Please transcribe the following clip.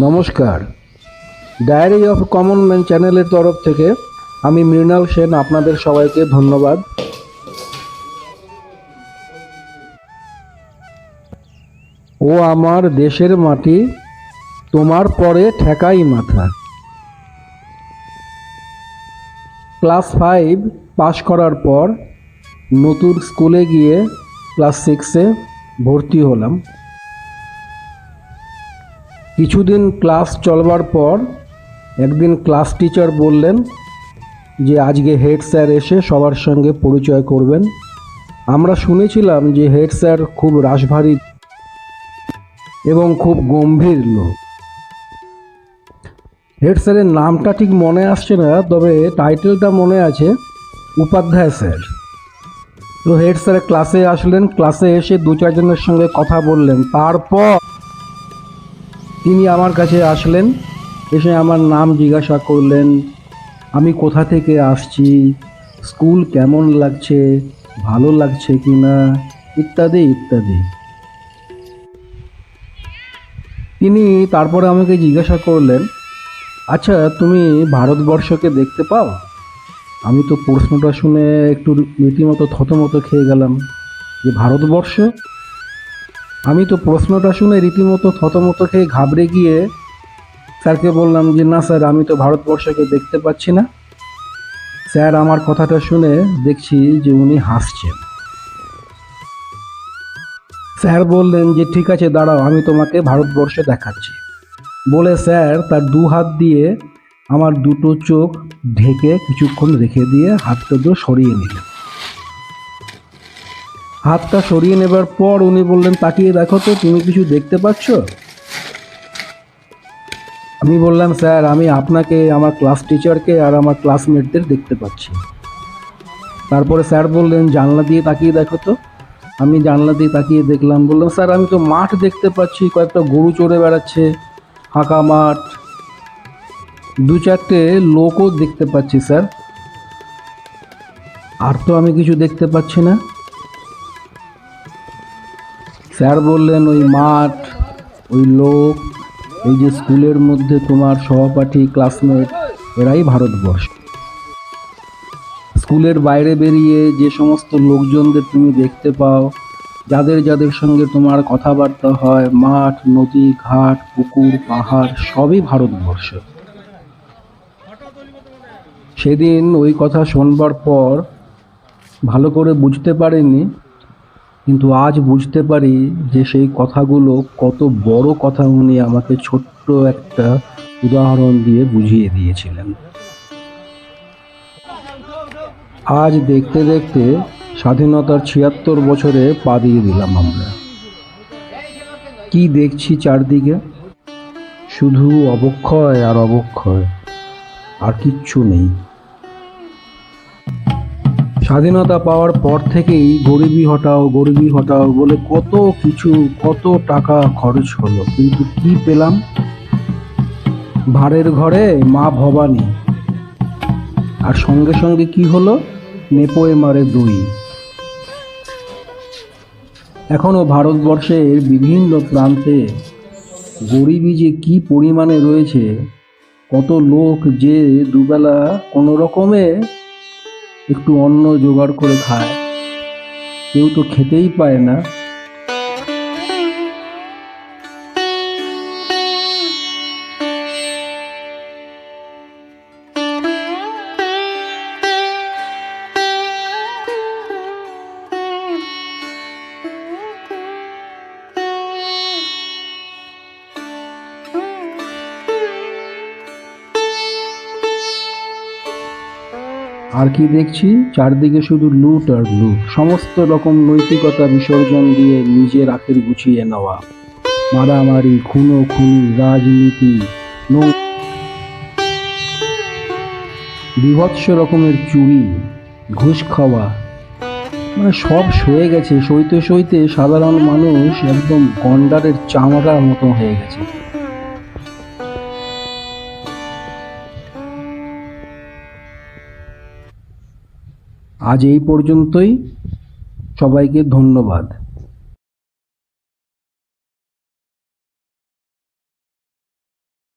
নমস্কার। Diary of common man চ্যানেলের তরফ থেকে আমি মৃণাল সেন আপনাদের সবাইকে ধন্যবাদ। ও আমার দেশের মাটি, তোমার পরে ঠেকাই মাথা। ক্লাস ফাইভ পাশ করার পর নতুন স্কুলে গিয়ে ক্লাস সিক্সে ভর্তি হলাম। কিছুদিন ক্লাস চলবার পর একদিন ক্লাস টিচার বললেন যে, আজকে হেড স্যার এসে সবার সঙ্গে পরিচয় করবেন। আমরা শুনেছিলাম যে, হেড স্যার খুব রাশভারী এবং খুব গম্ভীর লোক। হেড স্যারের নামটা ঠিক মনে আসছে না, তবে টাইটেলটা মনে আছে, উপাধ্যায় স্যার। তো হেড স্যার ক্লাসে আসলেন, ক্লাসে এসে দু চারজনের সঙ্গে কথা বললেন। তারপর তিনি আমার কাছে আসলেন, এসে আমার নাম জিজ্ঞাসা করলেন, আমি কোথা থেকে আসছি? স্কুল কেমন লাগছে? ভালো লাগছে কি না ইত্যাদি ইত্যাদি। তিনি তারপরে আমাকে জিজ্ঞাসা করলেন আচ্ছা তুমি ভারতবর্ষকে দেখতে পাও? আমি তো প্রশ্নটা শুনে একটু রীতিমতো থতমতো খেয়ে গেলাম যে ভারতবর্ষ? আমি তো প্রশ্নটা শুনে রীতিমতো থতমত খেয়ে ঘাবড়ে গিয়ে স্যারকে বললাম যে, না স্যার, আমি তো ভারতবর্ষকে দেখতে পাচ্ছি না। স্যার আমার কথাটা শুনে দেখছি যে উনি হাসছেন। স্যার বললেন যে, ঠিক আছে, দাঁড়াও, আমি তোমাকে ভারতবর্ষ দেখাচ্ছি। বলে স্যার তার দু হাত দিয়ে আমার দুটো চোখ ঢেকে কিছুক্ষণ রেখে দিয়ে হাতটা দিয়ে সরিয়ে নিলেন হাতটা সরিয়ে নেবার পর উনি বললেন, তাকিয়ে দেখো তো, তুমি কিছু দেখতে পাচ্ছ? আমি বললাম, স্যার, আমি আপনাকে, আমার ক্লাস টিচারকে আর আমার ক্লাসমেটদের দেখতে পাচ্ছি। তারপরে স্যার বললেন, জানলা দিয়ে তাকিয়ে দেখো তো। আমি জানলা দিয়ে তাকিয়ে দেখলাম, বললাম, স্যার, আমি তো মাঠ দেখতে পাচ্ছি, কয়েকটা গরু চড়ে বেড়াচ্ছে ফাঁকা মাঠ দু চারটে লোকও দেখতে পাচ্ছি, স্যার। আর তো আমি কিছু দেখতে পাচ্ছি না। স্যার বললেন, ওই মাঠ, ওই লোক, এই যে স্কুলের মধ্যে তোমার সহপাঠী, ক্লাসমেট, এরাই ভারতবর্ষ। স্কুলের বাইরে বেরিয়ে যে সমস্ত লোকজনদের তুমি দেখতে পাও, যাদের যাদের সঙ্গে তোমার কথাবার্তা হয়, মাঠ, নদী, ঘাট, পুকুর, পাহাড়, সবই ভারতবর্ষ সেদিন ওই কথা শোনবার পর ভালো করে বুঝতে পারিনি, কিন্তু আজ বুঝতে পারি যে সেই কথাগুলো কত বড় কথা উনি আমাকে ছোট্ট একটা উদাহরণ দিয়ে বুঝিয়ে দিয়েছিলেন। আজ দেখতে দেখতে স্বাধীনতার ছিয়াত্তর বছরে পা দিয়ে দিলাম আমরা। কি দেখছি চারদিকে? শুধু অবক্ষয় আর অবক্ষয়, আর কিচ্ছু নেই। স্বাধীনতা পাওয়ার পর থেকেই গরিবি হটাও গরিবি হটাও বলে কত কিছু, কত টাকা খরচ হলো। কিন্তু কি পেলাম? ভাড়ের ঘরে মা ভবানী। আর সঙ্গে সঙ্গে কি হলো? নেপোয়ে মারে দুই। এখনও ভারতবর্ষের বিভিন্ন প্রান্তে গরিবি যে কি পরিমাণে রয়েছে, কত লোক যে দুবেলা কোনো রকমে একটু অন্ন জোগাড় করে খায়। কেউ তো খেতেই পায় না। আর কি দেখছি? চারদিকে শুধু লুট আর লুট। সমস্ত রকম নৈতিকতা বিসর্জন দিয়ে নিজের আখের গুছিয়ে নেওয়া। মারামারি খুনো খুনি রাজনীতি বিভৎস রকমের চুরি, ঘুষ খাওয়া। মানে সব সয়ে গেছে, সইতে সইতে সাধারণ মানুষ একদম গন্ডারের চামড়ার মতো হয়ে গেছে। আজ এই পর্যন্তই সবাইকে ধন্যবাদ।